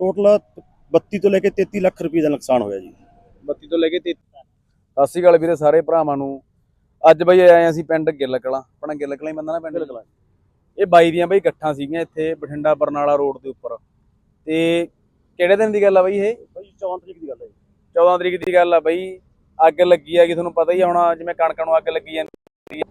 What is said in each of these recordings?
Total 32 ਤੋਂ ਲੈ ਕੇ 33 ਲੱਖ ਰੁਪਏ ਦਾ ਨੁਕਸਾਨ ਹੋਇਆ ਜੀ। 32 ਤੋਂ ਲੈ ਕੇ 33 ਸਤਿ ਸ਼੍ਰੀ ਅਕਾਲ ਵੀਰੇ ਸਾਰੇ ਭਰਾਵਾਂ ਨੂੰ। ਅੱਜ ਬਈ ਆਏ ਅਸੀਂ ਪਿੰਡ ਗਿੱਲ ਕਲਾਂ ਆਪਣਾ ਗਿੱਲ ਕਲਾਂ ਹੀ ਬੰਦਾ ਨਾ ਪਿੰਡ ਕਲਾਂ ਇਹ ਬਾਈ ਦੀਆਂ ਬਈ ਇਕੱਠਾਂ ਸੀਗੀਆਂ ਇੱਥੇ ਬਠਿੰਡਾ ਬਰਨਾਲਾ ਰੋਡ ਦੇ ਉੱਪਰ। ਤੇ ਕਿਹੜੇ ਦਿਨ ਦੀ ਗੱਲ ਆ ਬਈ ਇਹ? ਬਾਈ 14 ਤਰੀਕ ਦੀ ਗੱਲ ਹੈ ਜੀ। 14 ਤਰੀਕ ਦੀ ਗੱਲ ਆ ਬਈ। ਅੱਗ ਲੱਗੀ ਆ ਕਿ ਤੁਹਾਨੂੰ ਪਤਾ ਹੀ ਹੁਣ ਜਿਵੇਂ ਕਣਕਾਂ ਨੂੰ ਅੱਗ ਲੱਗੀ ਜਾਂਦੀ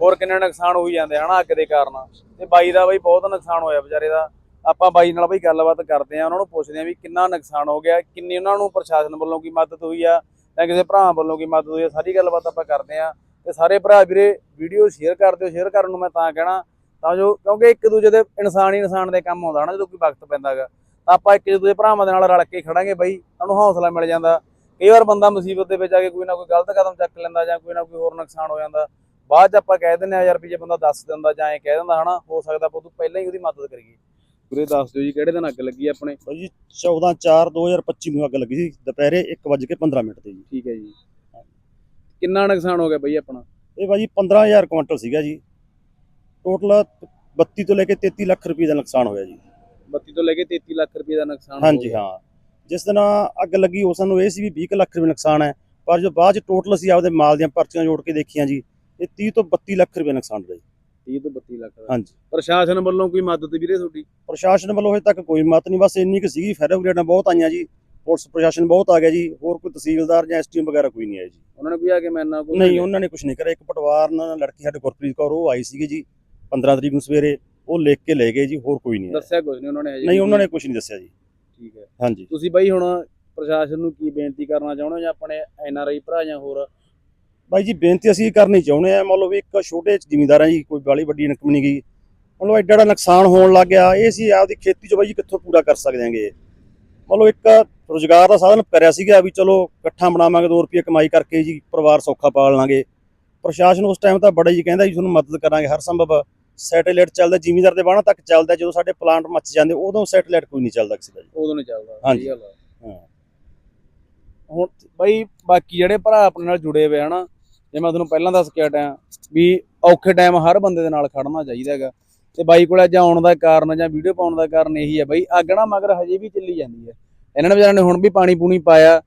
ਹੋਰ ਕਿੰਨੇ ਨੁਕਸਾਨ ਹੋਈ ਜਾਂਦੇ ਹਨਾ ਅੱਗ ਦੇ ਕਾਰਨ। ਤੇ ਬਾਈ ਦਾ ਬਈ ਬਹੁਤ ਨੁਕਸਾਨ ਹੋਇਆ ਵਿਚਾਰੇ ਦਾ। ਆਪਾਂ ਬਾਈ ਨਾਲ ਬਈ ਗੱਲਬਾਤ ਕਰਦੇ ਆ ਉਹਨਾਂ ਨੂੰ ਪੁੱਛਦੇ ਆ ਵੀ ਕਿੰਨਾ ਨੁਕਸਾਨ ਹੋ ਗਿਆ, ਕਿੰਨੀ ਉਹਨਾਂ ਨੂੰ ਪ੍ਰਸ਼ਾਸਨ ਵੱਲੋਂ ਕੀ ਮਦਦ ਹੋਈ ਆ, ਜਾਂ ਕਿਸੇ ਭਰਾ ਵੱਲੋਂ ਕੀ ਮਦਦ ਹੋਈ ਆ, ਸਾਰੀ ਗੱਲਬਾਤ ਆਪਾਂ ਕਰਦੇ ਆ ਤੇ ਸਾਰੇ ਭਰਾ ਵੀਰੇ ਵੀਡੀਓ ਸ਼ੇਅਰ ਕਰ ਦਿਓ ਸ਼ੇਅਰ ਕਰਨ ਨੂੰ ਮੈਂ ਤਾਂ ਕਹਿਣਾ, ਤਾਂ ਜੋ ਕਿਉਂਕਿ ਇੱਕ ਦੂਜੇ ਦੇ ਇਨਸਾਨ ਹੀ ਇਨਸਾਨ ਦੇ ਕੰਮ ਆਉਂਦਾ ਨਾ, ਜਦੋਂ ਕੋਈ ਵਕਤ ਪੈਂਦਾਗਾ ਤਾਂ ਆਪਾਂ ਇੱਕ ਦੂਜੇ ਭਰਾਵਾਂ ਦੇ ਨਾਲ ਰਲ ਕੇ ਖੜਾਂਗੇ ਬਈ, ਤੁਹਾਨੂੰ ਹੌਸਲਾ ਮਿਲ ਜਾਂਦਾ। ਕਈ ਵਾਰ ਬੰਦਾ ਮੁਸੀਬਤ ਦੇ ਵਿੱਚ ਆ ਕੇ ਕੋਈ ਨਾ ਕੋਈ ਗਲਤ ਕਦਮ ਚੱਕ ਲੈਂਦਾ ਜਾਂ ਕੋਈ ਨਾ ਕੋਈ ਹੋਰ ਨੁਕਸਾਨ ਹੋ ਜਾਂਦਾ। ਬਾਅਦ ਚ ਆਪਾਂ ਕਹਿ ਦਿੰਦੇ ਆ ਯਾਰ ਵੀ ਜੇ ਬੰਦਾ ਦੱਸ ਦਿੰਦਾ ਜਾਂ ਐਂ ਕਹਿ ਦਿੰਦਾ, ਹਨਾ, ਹੋ ਸਕਦਾ ਆਪਾਂ ਤੋਂ ਪਹਿਲਾਂ ਹੀ ਉਹਦੀ ਮਦਦ ਕਰੀਏ। ਪੂਰੇ ਦੱਸ ਦਿਓ ਜੀ ਕਿਹੜੇ ਦਿਨ ਅੱਗ ਲੱਗੀ ਆਪਣੇ? ਬਾਈ ਜੀ 14 4 2025 ਨੂੰ ਅੱਗ ਲੱਗੀ ਸੀ ਦੁਪਹਿਰੇ 1:15 ਮਿੰਟ ਤੇ ਜੀ। ਠੀਕ ਹੈ ਜੀ। ਕਿੰਨਾ ਨੁਕਸਾਨ ਹੋ ਗਿਆ ਬਈ ਆਪਣਾ? ਇਹ ਬਾਈ ਜੀ 15000 ਕੁਇੰਟਲ ਸੀਗਾ ਜੀ। ਟੋਟਲ 32 ਤੋਂ ਲੈ ਕੇ 33 ਲੱਖ ਰੁਪਏ ਦਾ ਨੁਕਸਾਨ ਹੋਇਆ ਜੀ। 32 ਤੋਂ ਲੈ ਕੇ 33 ਲੱਖ ਰੁਪਏ ਦਾ ਨੁਕਸਾਨ ਹਾਂਜੀ। ਹਾਂ। ਜਿਸ ਦਿਨ ਅੱਗ ਲੱਗੀ ਉਸ ਨੂੰ ਇਹ ਸੀ ਵੀ 20 ਕੁ ਲੱਖ ਰੁਪਏ ਨੁਕਸਾਨ ਹੈ। ਪਰ ਜੋ ਬਾਅਦ ਚ ਟੋਟਲ ਅਸੀਂ ਆਪਦੇ ਮਾਲ ਦੀਆਂ ਪਰਚੀਆਂ ਜੋੜ ਕੇ ਦੇਖੀਆਂ ਜੀ ਇਹ 30 ਤੋਂ 32 ਲੱਖ ਰੁਪਏ ਨੁਕਸਾਨ ਹੋਇਆ ਜੀ। 30 ਤੋਂ 32 ਲੱਖ ਦਾ। ਹਾਂਜੀ। ਪ੍ਰਸ਼ਾਸਨ ਵੱਲੋਂ ਕੋਈ ਮਦਦ ਵੀਰੇ ਤੁਹਾਡੀ? ਪ੍ਰਸ਼ਾਸਨ ਵੱਲੋਂ ਹਜੇ ਤੱਕ ਕੋਈ ਮਤ ਨਹੀਂ ਬਸ ਇੰਨੀ ਕੁ ਸੀਗੀ ਫਾਇਰ ਬ੍ਰਿਗੇਡਾਂ ਬਹੁਤ ਆਈਆਂ ਜੀ ਪੁਲਿਸ ਪ੍ਰਸ਼ਾਸਨ ਬਹੁਤ ਆ ਗਿਆ ਜੀ ਹੋਰ ਕੋਈ ਤਹਿਸੀਲਦਾਰ ਜਾਂ ਐਸਟੀਐਮ ਵਗੈਰਾ ਕੋਈ ਨਹੀਂ ਆਇਆ ਜੀ। ਉਹਨਾਂ ਨੇ ਕੋਈ ਆ ਕੇ ਮੈਂ ਨਾ ਕੋਈ ਨਹੀਂ ਉਹਨਾਂ ਨੇ ਕੁਝ ਨਹੀਂ ਕਰਿਆ ਇੱਕ ਪਟਵਾਰ ਨਾਲ ਲੜਕੀ ਸਾਡੇ ਗੁਰਪ੍ਰੀਤ ਕੌਰ ਉਹ ਆਈ ਸੀਗੀ ਜੀ 15 ਤਰੀਕ ਨੂੰ ਸਵੇਰੇ ਉਹ ਲਿਖ ਕੇ ਲੈ ਗਏ ਜੀ ਹੋਰ ਕੋਈ ਨਹੀਂ ਦੱਸਿਆ ਕੁਝ ਨਹੀਂ ਉਹਨਾਂ ਨੇ ਨਹੀਂ ਵੀ। ਉਹਨਾਂ ਨੇ ਕੁਝ ਨਹੀਂ ਦੱਸਿਆ ਜੀ। ਠੀਕ ਹੈ। ਹਾਂਜੀ। ਤੁਸੀਂ ਬਈ ਹੁਣ ਪ੍ਰਸ਼ਾਸਨ ਨੂੰ ਕੀ ਬੇਨਤੀ ਕਰਨਾ ਚਾਹੁੰਦੇ ਹੋ ਜਾਂ ਆਪਣੇ ਐਨਆਰਆਈ ਭਰਾ ਜਾਂ ਹੋਰ ਬਾਈ ਜੀ ਬੇਨਤੀ ਅਸੀਂ ਕਰਨੀ ਚਾਹੁੰਦੇ ਆ ਮੰਨ ਲਓ ਵੀ ਇੱਕ ਛੋਟੇ ਜ਼ਿਮੀਂਦਾਰ ਜੀ ਕੋਈ ਬਾਲੀ ਵੱਡੀ ਇਨਕਮ ਨਹੀਂ ਗਈ। ਮੰਨ ਲਓ ਐਡਾ ਐਡਾ ਨੁਕਸਾਨ ਹੋਣ ਲੱਗ ਗਿਆ ਇਹ ਅਸੀਂ ਆਪਦੀ ਖੇਤੀ ਚੋਂ ਬਾਈ ਜੀ ਕਿੱਥੋਂ ਪੂਰਾ ਕਰ ਸਕਦੇ ਆਂਗੇ ਮੰਨ ਲਓ ਇੱਕ ਰੋਜ਼ਗਾਰ ਦਾ ਸਾਧਨ ਕਰਿਆ ਸੀਗਾ ਵੀ ਚਲੋ ਇਕੱਠਾ ਬਣਾਵਾਂਗੇ 2 ਰੁਪਏ ਕਮਾਈ ਕਰਕੇ ਜੀ ਪਰਿਵਾਰ ਸੌਖਾ ਪਾਲ ਲਾਂਗੇ। ਪ੍ਰਸ਼ਾਸਨ ਉਸ ਟਾਈਮ ਤਾਂ ਬੜਾ ਜੀ ਕਹਿੰਦਾ ਜੀ ਤੁਹਾਨੂੰ ਮਦਦ ਕਰਾਂਗੇ ਹਰ ਸੰਭਵ। ਸੈਟੇਲਾਈਟ ਚੱਲਦਾ ਜ਼ਿਮੀਂਦਾਰ ਦੇ ਬਾਣਾ ਤੱਕ ਚੱਲਦਾ ਜਦੋਂ ਸਾਡੇ ਪਲਾਂਟ ਮੱਚ ਜਾਂਦੇ ਉਦੋਂ ਸੈਟੇਲਾਈਟ ਕੋਈ ਨਹੀਂ ਚੱਲਦਾ ਕਿਸੇ ਦਾ ਜੀ। ਉਦੋਂ ਨਹੀਂ ਚੱਲਦਾ। ਹਾਂਜੀ। ਹਾਂ। ਹੁਣ ਬਈ ਬਾਕੀ ਜਿਹੜੇ ਭਰਾ ਆਪਣੇ ਨਾਲ ਜੁੜੇ ਹੋਏ ਹਨਾ ਜੇ ਮੈਂ ਤੁਹਾਨੂੰ ਪਹਿਲਾਂ ਦੱਸ ਕੇ ਹਟਿਆ ਵੀ ਔਖੇ ਟਾਈਮ ਹਰ ਬੰਦੇ ਦੇ ਨਾਲ ਖੜਨਾ ਚਾਹੀਦਾ ਹੈਗਾ। ਤੇ ਬਾਈ ਕੋਲ ਅੱਜ ਆਉਣ ਦਾ ਕਾਰਨ ਜਾਂ ਵੀਡੀਓ ਪਾਉਣ ਦਾ ਕਾਰਨ ਇਹੀ ਹੈ ਬਈ ਅੱਗ ਨਾ ਮਗਰ ਹਜੇ ਵੀ ਚੱਲੀ ਜਾਂਦੀ ਹੈ। ਇਹਨਾਂ ਨੇ ਵਿਚਾਰਿਆਂ ਨੇ ਹੁਣ ਵੀ ਪਾਣੀ ਪੂਣੀ ਪਾਇਆ।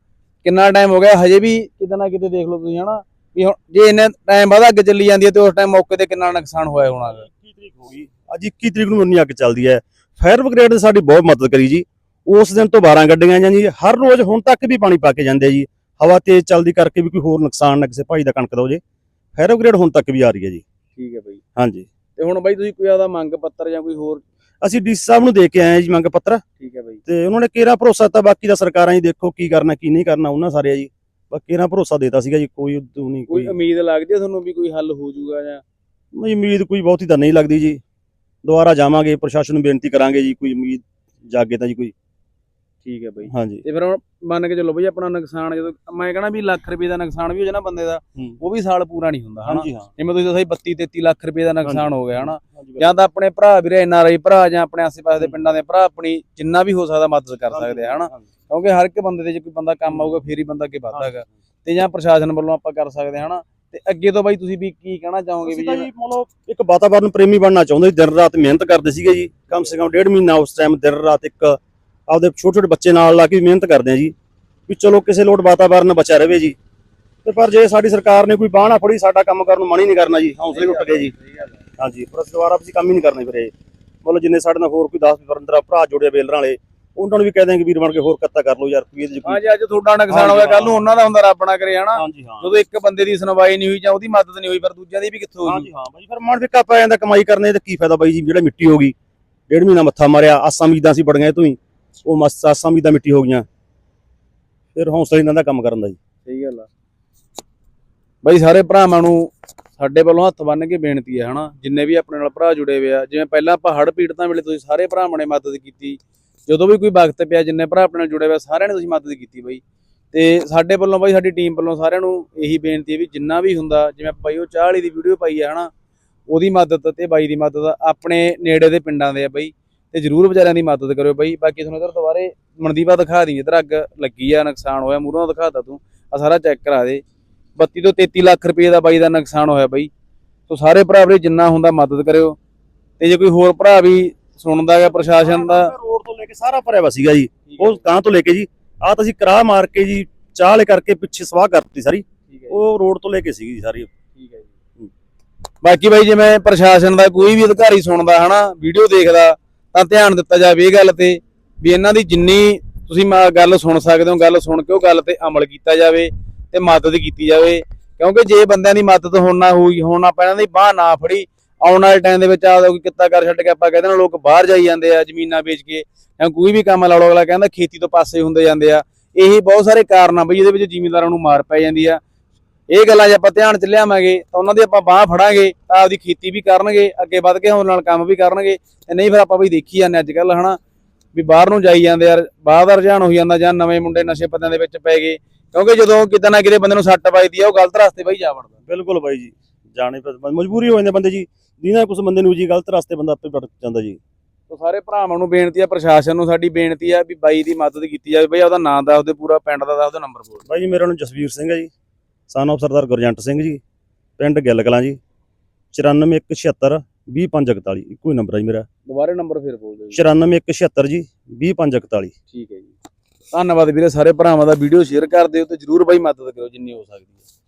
ਕਿੰਨਾ ਟਾਈਮ ਹੋ ਗਿਆ ਹਜੇ ਵੀ ਕਿਤੇ ਨਾ ਕਿਤੇ ਦੇਖ ਲਓ ਤੁਸੀਂ ਹਨਾ ਵੀ ਹੁਣ ਜੇ ਇੰਨੇ ਟਾਈਮ ਬਾਅਦ ਅੱਗ ਚੱਲੀ ਜਾਂਦੀ ਹੈ ਤੇ ਉਸ ਟਾਈਮ ਮੌਕੇ ਤੇ ਕਿੰਨਾ ਨੁਕਸਾਨ ਹੋਇਆ ਹੋਣਾ ਗਾ। 21 ਤਰੀਕ ਹੋ ਗਈ। ਅੱਜ 21 ਤਰੀਕ ਨੂੰ ਇੰਨੀ ਅੱਗ ਚੱਲਦੀ ਹੈ। ਫਾਇਰ ਬ੍ਰਿਗੇਡ ਨੇ ਸਾਡੀ ਬਹੁਤ ਮਦਦ ਕਰੀ ਜੀ। ਉਸ ਦਿਨ ਤੋਂ 12 ਗੱਡੀਆਂ ਜਾਂ ਜੀ। ਹਰ ਰੋਜ਼ ਹੁਣ ਤੱਕ ਵੀ ਪਾਣੀ ਪਾ ਕੇ ਜਾਂਦੇ ਆ ਜੀ। ਹਵਾ ਤੇਜ਼ ਚੱਲਦੀ ਕਰਕੇ ਵੀ ਕੋਈ ਹੋਰ ਨੁਕਸਾਨ ਨਾ ਕਿਸੇ ਭਾਈ ਦਾ ਕਣਕ ਦਾ ਹੋ ਜੇ ਫਾਇਰ ਬ੍ਰਿਗੇਡ ਹੁਣ ਤੱਕ ਵੀ ਆ ਰਹੀ ਹੈ ਜੀ। ਠੀਕ ਹੈ ਬਈ। ਹਾਂਜੀ। ਤੇ ਹੁਣ ਬਈ ਤੁਸੀਂ ਕੋਈ ਆਦਾ ਮੰਗ ਪੱਤਰ ਜਾਂ ਕੋਈ ਹੋਰ? ਅਸੀਂ ਡੀਸੀ ਸਾਹਿਬ ਨੂੰ ਦੇ ਕੇ ਆਏ ਹਾਂ ਜੀ ਮੰਗ ਪੱਤਰ। ਠੀਕ ਹੈ ਬਈ। ਤੇ ਉਹਨਾਂ ਨੇ ਕਿਹੜਾ ਭਰੋਸਾ ਦਿੱਤਾ? ਬਾਕੀ ਦਾ ਸਰਕਾਰਾਂ ਜੀ ਦੇਖੋ ਕੀ ਕਰਨਾ ਕੀ ਨਹੀਂ ਕਰਨਾ ਉਹਨਾਂ ਸਾਰੇ ਜੀ। ਬਾਕੀ ਕਿਹੜਾ ਭਰੋਸਾ ਦੇਤਾ ਸੀਗਾ ਜੀ? ਕੋਈ ਉਦੋਂ ਨਹੀਂ ਕੋਈ ਕੋਈ ਉਮੀਦ ਲੱਗਦੀ ਹੈ ਤੁਹਾਨੂੰ ਵੀ ਕੋਈ ਹੱਲ ਹੋ ਜਾਊਗਾ ਜਾਂ? ਨਹੀਂ, ਉਮੀਦ ਕੋਈ ਬਹੁਤੀ ਤਾਂ ਨਹੀਂ ਲੱਗਦੀ ਜੀ। ਦੁਬਾਰਾ ਜਾਵਾਂਗੇ ਪ੍ਰਸ਼ਾਸਨ ਨੂੰ ਬੇਨਤੀ ਕਰਾਂਗੇ ਜੀ ਕੋਈ ਉਮੀਦ ਜਾਗੇ ਤਾਂ ਜੀ ਕੋਈ। ਠੀਕ ਹੈ ਬਈ। ਹਾਂਜੀ। ਤੇ ਫਿਰ ਹੁਣ ਮੰਨ ਕੇ ਚੱਲੋ ਬਈ ਆਪਣਾ ਨੁਕਸਾਨ ਜਦੋਂ ਮੈਂ ਕਹਣਾ ਵੀ ਲੱਖ ਰੁਪਏ ਦਾ ਨੁਕਸਾਨ ਵੀ ਹੋ ਜਾਣਾ ਬੰਦੇ ਦਾ। ਉਹ ਵੀ ਸਾਲ ਪੂਰਾ ਨਹੀਂ ਹੁੰਦਾ ਹਨਾ? ਜਿਵੇਂ ਤੁਸੀਂ ਦੱਸਿਆ 32 33 ਲੱਖ ਰੁਪਏ ਦਾ ਨੁਕਸਾਨ ਹੋ ਗਿਆ ਹਨਾ? ਜਾਂ ਤਾਂ ਆਪਣੇ ਭਰਾ ਵੀਰੇ ਐਨਆਰਆਈ ਭਰਾ ਜਾਂ ਆਪਣੇ ਆਸ-ਪਾਸ ਦੇ ਪਿੰਡਾਂ ਦੇ ਭਰਾ ਆਪਣੀ ਜਿੰਨਾ ਵੀ ਹੋ ਸਕਦਾ ਮਦਦ ਕਰ ਸਕਦੇ ਆ ਹਨਾ? ਕਿਉਂਕਿ ਹਰ ਇੱਕ ਬੰਦੇ ਦੇ ਜੇ ਕੋਈ ਬੰਦਾ ਕੰਮ ਆਊਗਾ ਫੇਰ ਹੀ ਬੰਦਾ ਅੱਗੇ ਵੱਧਦਾ ਹੈਗਾ। ਤੇ ਜਾਂ ਪ੍ਰਸ਼ਾਸਨ ਵੱਲੋਂ ਆਪਾਂ ਕਰ ਸਕਦੇ ਹਨਾ? ਤੇ ਅੱਗੇ ਤੋਂ ਬਾਈ ਤੁਸੀਂ ਵੀ ਕੀ ਕਹਿਣਾ ਚਾਹੋਗੇ ਵੀ ਜੀ ਮਤਲਬ ਇੱਕ ਵਾਤਾਵਰਨ ਪ੍ਰੇਮੀ ਬਣਨਾ ਚਾਹੁੰਦੇ ਦਿਨ ਰਾਤ ਮਿਹਨਤ ਕਰਦੇ ਸੀਗੇ ਜੀ। ਕਮ ਸੇ ਕਮ ਡੇਢ ਮਹੀਨਾ ਉਸ ਟਾਈਮ ਦਿਨ ਰਾਤ ਇੱਕ ਆਪਦੇ ਛੋਟੇ ਛੋਟੇ ਬੱਚੇ ਨਾਲ ਲਾ ਕੇ ਮਿਹਨਤ ਕਰਦੇ ਆ ਜੀ ਵੀ ਚਲੋ ਕਿਸੇ ਲੋਟ ਵਾਤਾਵਰਨ ਬਚਿਆ ਰਵੇ ਜੀ। ਤੇ ਪਰ ਜੇ ਸਾਡੀ ਸਰਕਾਰ ਨੇ ਕੋਈ ਬਾਹਣਾ ਫੜੀ ਸਾਡਾ ਕੰਮ ਕਰਨ ਨੂੰ ਮਨ ਹੀ ਨਹੀਂ ਕਰਨਾ ਜੀ ਹੌਸਲੇ ਟੁੱਟ ਗਏ ਜੀ। ਹਾਂਜੀ ਪਰ ਅਸੀਂ ਦੁਬਾਰਾ ਅਸੀਂ ਕੰਮ ਹੀ ਨਹੀਂ ਕਰਨੇ ਫਿਰ ਇਹ ਮਤਲਬ ਜਿੰਨੇ ਸਾਡੇ ਨਾਲ ਹੋਰ ਕੋਈ 10 15 ਭਰਾ ਜੁੜੇ ਬੇਲਰਾਂ ਵਾਲੇ ਉਹਨਾਂ ਨੂੰ ਵੀ ਕਹਿ ਦਿਆਂਗੇ ਵੀਰ ਬਣ ਕੇ ਹੋਰ ਕੱਤਾ ਕਰ ਲਓ ਯਾਰ ਕੋਈ ਇਹਦੇ 'ਚ ਕੋਈ ਹਾਂ ਜੀ ਅੱਜ ਤੁਹਾਡਾ ਨੁਕਸਾਨ ਹੋ ਗਿਆ ਕੱਲ ਨੂੰ ਉਹਨਾਂ ਦਾ ਹੁੰਦਾ ਰੱਬ ਨਾ ਕਰੇ ਹਨਾ? ਹਾਂਜੀ ਜਦੋਂ ਇੱਕ ਬੰਦੇ ਦੀ ਸੁਣਵਾਈ ਨਹੀਂ ਹੋਈ ਜਾਂ ਉਹਦੀ ਮਦਦ ਨਹੀਂ ਹੋਈ ਪਰ ਦੂਜਿਆਂ ਦੀ ਵੀ ਕਿੱਥੋਂ ਹੋਈ ਹਾਂਜੀ ਹਾਂ ਬਾਈ ਫਿਰ ਮਨ ਫਿੱਕਾ ਪੈ ਜਾਂਦਾ ਕਮਾਈ ਕਰਨੇ ਤੇ ਕੀ ਫਾਇਦਾ ਬਾਈ ਜੀ ਜਿਹੜਾ ਮਿੱਟੀ ਹੋ ਗਈ ਡੇਢ ਮਹੀਨਾ ਮੱਥਾ ਮਾਰਿਆ ਆਸਾਂ ਉਮੀਦਾਂ ਸੀ ਬੜੀਆਂ ਤੋਂ ਹੀ। ਉਹ ਮਸ ਆਸਾਂ ਉਮੀਦਾਂ ਮਿੱਟੀ ਹੋ ਗਈਆਂ। ਫਿਰ ਹੌਸਲਾ ਇਹਨਾਂ ਦਾ ਕੰਮ ਕਰਨ ਦਾ ਜੀ। ਸਹੀ ਗੱਲ ਆ। ਬਾਈ ਸਾਰੇ ਭਰਾਵਾਂ ਨੂੰ ਸਾਡੇ ਵੱਲੋਂ ਹੱਥ ਬੰਨ ਕੇ ਬੇਨਤੀ ਹੈ, ਹਨਾ। ਜਿੰਨੇ ਵੀ ਆਪਣੇ ਨਾਲ ਭਰਾ ਜੁੜੇ ਹੋਏ ਆ, ਜਿਵੇਂ ਪਹਿਲਾਂ ਆਪਾਂ ਹੜ੍ਹ ਪੀੜਤਾਂ ਵੇਲੇ ਤੁਸੀਂ ਸਾਰੇ ਭਰਾਵਾਂ ਨੇ ਮਦਦ ਕੀਤੀ। ਜਦੋਂ ਵੀ ਕੋਈ ਵਕਤ ਪਿਆ, ਜਿੰਨੇ ਭਰਾ ਆਪਣੇ ਨਾਲ ਜੁੜੇ ਹੋਏ ਸਾਰਿਆਂ ਨੇ ਤੁਸੀਂ ਮਦਦ ਕੀਤੀ ਬਾਈ। ਤੇ ਸਾਡੇ ਵੱਲੋਂ ਬਾਈ, ਸਾਡੀ ਟੀਮ ਵੱਲੋਂ ਸਾਰਿਆਂ ਨੂੰ ਇਹੀ ਬੇਨਤੀ ਹੈ ਵੀ ਜਿੰਨਾ ਵੀ ਹੁੰਦਾ, ਜਿਵੇਂ ਬਾਈ ਉਹ ਚਾਹ ਵਾਲੀ ਦੀ ਵੀਡੀਓ ਪਾਈ ਹੈ ਹਨਾ, ਉਹਦੀ ਮਦਦ ਤੇ ਬਾਈ ਦੀ ਮਦਦ ਆਪਣੇ ਨੇੜੇ ਦੇ ਪਿੰਡਾਂ ਦੇ ਆ ਬਾਈ। ਤੇ ਜਰੂਰ ਵਿਚਾਰਿਆਂ ਦੀ ਮਦਦ ਕਰਿਓ ਬਾਈ। ਬਾਕੀ ਤੁਹਾਨੂੰ ਇਧਰ ਦੁਬਾਰੇ ਮਨਦੀਪਾ ਦਿਖਾ ਦੀ ਇਧਰ ਅੱਗ ਲੱਗੀ ਆ ਨੁਕਸਾਨ ਹੋਇਆ ਮੂਹਰੋਂ ਦਿਖਾਤਾ ਤੂੰ। ਆ ਸਾਰਾ ਚੈੱਕ ਕਰਾ ਦੇ। 32 ਤੋਂ 33 ਲੱਖ ਰੁਪਏ ਦਾ ਬਾਈ ਦਾ ਨੁਕਸਾਨ ਹੋਇਆ ਬਾਈ। ਸੋ ਸਾਰੇ ਭਰਾ ਵੀਰੇ ਜਿੰਨਾ ਹੁੰਦਾ ਮਦਦ ਕਰਿਓ। ਤੇ ਜੇ ਕੋਈ ਹੋਰ ਭਰਾ ਵੀ ਸੁਣਦਾ ਹੈਗਾ ਪ੍ਰਸ਼ਾਸਨ ਦਾ ਰੋਡ ਤੋਂ ਲੈ ਕੇ ਸਾਰਾ ਭਰਿਆ ਵਾ ਸੀਗਾ ਜੀ। ਉਹ ਕਾਂ ਤੋਂ ਲੈ ਕੇ ਜੀ। ਆਹ ਤਾਂ ਅਸੀਂ ਕਰਾ ਮਾਰ ਕੇ ਜੀ ਚਾਲੇ ਕਰਕੇ ਪਿੱਛੇ ਸਵਾਹ ਕਰਤੀ ਸਾਰੀ। ਹੈ ਉਹ ਰੋਡ ਤੋਂ ਲੈ ਕੇ ਸੀਗੀ ਜੀ ਸਾਰੀ। ਠੀਕ ਹੈ ਜੀ। ਬਾਕੀ ਬਾਈ ਜਿਵੇਂ ਪ੍ਰਸ਼ਾਸਨ ਦਾ ਕੋਈ ਵੀ ਅਧਿਕਾਰੀ ਸੁਣਦਾ ਹਨਾ ਵੀਡੀਓ ਦੇਖਦਾ ਤਾਂ ਧਿਆਨ ਦਿੱਤਾ ਜਾਵੇ ਇਹ ਗੱਲ ਤੇ ਵੀ ਇਹਨਾਂ ਦੀ ਜਿੰਨੀ ਤੁਸੀਂ ਮ- ਗੱਲ ਸੁਣ ਸਕਦੇ ਹੋ, ਗੱਲ ਸੁਣ ਕੇ ਉਹ ਗੱਲ ਤੇ ਅਮਲ ਕੀਤਾ ਜਾਵੇ ਤੇ ਮਦਦ ਕੀਤੀ ਜਾਵੇ। ਕਿਉਂਕਿ ਜੇ ਬੰਦਿਆਂ ਦੀ ਮਦਦ ਹੁਣ ਨਾ ਹੋਈ, ਹੁਣ ਆਪਾਂ ਇਹਨਾਂ ਦੀ ਬਾਹ ਨਾ ਫੜੀ, ਆਉਣ ਵਾਲੇ ਟਾਈਮ ਦੇ ਵਿੱਚ ਆ ਕੋਈ ਕਿੱਤਾ ਕਰ ਛੱਡ ਕੇ ਆਪਾਂ ਕਹਿੰਦੇ ਨਾ ਲੋਕ ਬਾਹਰ ਜਾਈ ਜਾਂਦੇ ਆ, ਜ਼ਮੀਨਾਂ ਵੇਚ ਕੇ, ਜਾਂ ਕੋਈ ਵੀ ਕੰਮ ਲਾ ਲਓ ਅਗਲਾ ਕਹਿੰਦਾ ਖੇਤੀ ਤੋਂ ਪਾਸੇ ਹੁੰਦੇ ਜਾਂਦੇ ਆ। ਇਹੀ ਬਹੁਤ ਸਾਰੇ ਕਾਰਨ ਆ ਬਈ, ਇਹਦੇ ਵਿੱਚ ਜ਼ਿਮੀਂਦਾਰਾਂ ਨੂੰ ਮਾਰ ਪੈ ਜਾਂਦੀ ਆ। ਇਹ ਗੱਲਾਂ ਜੇ ਆਪਾਂ ਧਿਆਨ ਚ ਲਿਆਵਾਂਗੇ ਤਾਂ ਉਹਨਾਂ ਦੀ ਆਪਾਂ ਬਾਹ ਫੜਾਂਗੇ ਤਾਂ ਆਪਦੀ ਖੇਤੀ ਵੀ ਕਰਨਗੇ ਅੱਗੇ ਵੱਧ ਕੇ ਹੋਣ ਨਾਲ ਕੰਮ ਵੀ ਕਰਨਗੇ ਤੇ ਨਹੀਂ ਫਿਰ ਆਪਾਂ ਬਈ ਦੇਖੀ ਜਾਂਦੇ ਅੱਜ ਕੱਲ ਹਨਾ? ਵੀ ਬਾਹਰ ਨੂੰ ਜਾਈ ਜਾਂਦੇ ਯਾਰ ਬਾਹਰ ਦਾ ਰੁਝਾਨ ਹੋਈ ਜਾਂਦਾ ਜਾਂ ਨਵੇਂ ਮੁੰਡੇ ਨਸ਼ੇ ਪੱਤਿਆਂ ਦੇ ਵਿੱਚ ਪੈ ਗਏ ਕਿਉਂਕਿ ਜਦੋਂ ਕਿਤੇ ਨਾ ਕਿਤੇ ਬੰਦੇ ਨੂੰ ਸੱਟ ਵੱਜਦੀ ਆ ਉਹ ਗਲਤ ਰਸਤੇ ਬਈ ਜਾ ਵੜਦਾ। ਬਿਲਕੁਲ ਬਾਈ ਜੀ ਜਾਣੇ ਪਰ ਮਜਬੂਰੀ ਹੋ ਜਾਂਦੀ ਬੰਦੇ ਜੀ ਜਿਹਨਾਂ ਕੁਝ ਬੰਦੇ ਨੂੰ ਜੀ ਗਲਤ ਰਸਤੇ ਬੰਦਾ ਆਪੇ ਭਟਕ ਜਾਂਦਾ ਜੀ। ਤੋ ਸਾਰੇ ਭਰਾਵਾਂ ਨੂੰ ਬੇਨਤੀ ਆ ਪ੍ਰਸ਼ਾਸਨ ਨੂੰ ਸਾਡੀ ਬੇਨਤੀ ਆ ਵੀ ਬਾਈ ਦੀ ਮਦਦ ਕੀਤੀ ਜਾਵੇ ਬਈ ਉਹਦਾ ਨਾਮ ਦੱਸ ਦਿਓ ਪੂਰਾ ਪਿੰਡ ਦਾ ਦੱਸ ਦਿਓ ਨੰਬਰ ਬੋਲ ਬਾਈ ਜੀ ਮੇਰਾ ਨਾਮ ਜਸਵੀਰ ਸਿੰਘ ਹੈ ਜੀ। ਸਨ ਆਫ ਸਰਦਾਰ ਗੁਰਜੰਟ ਸਿੰਘ ਜੀ ਪਿੰਡ ਗਿੱਲ ਕਲਾਂ ਜੀ 94176 20541 ਇੱਕੋ ਹੀ ਨੰਬਰ ਹੈ ਜੀ ਮੇਰਾ। ਦੁਬਾਰੇ ਨੰਬਰ ਫਿਰ ਬੋਲ ਦਿਓ 94176 ਜੀ 20541 ਠੀਕ ਹੈ ਜੀ। ਧੰਨਵਾਦ ਵੀਰੇ ਸਾਰੇ ਭਰਾਵਾਂ ਦਾ ਵੀਡੀਓ ਸ਼ੇਅਰ ਕਰ ਦਿਓ ਤੇ ਜਰੂਰ ਬਾਈ ਮਦਦ ਕਰੋ ਜਿੰਨੀ ਹੋ ਸਕਦੀ ਹੈ।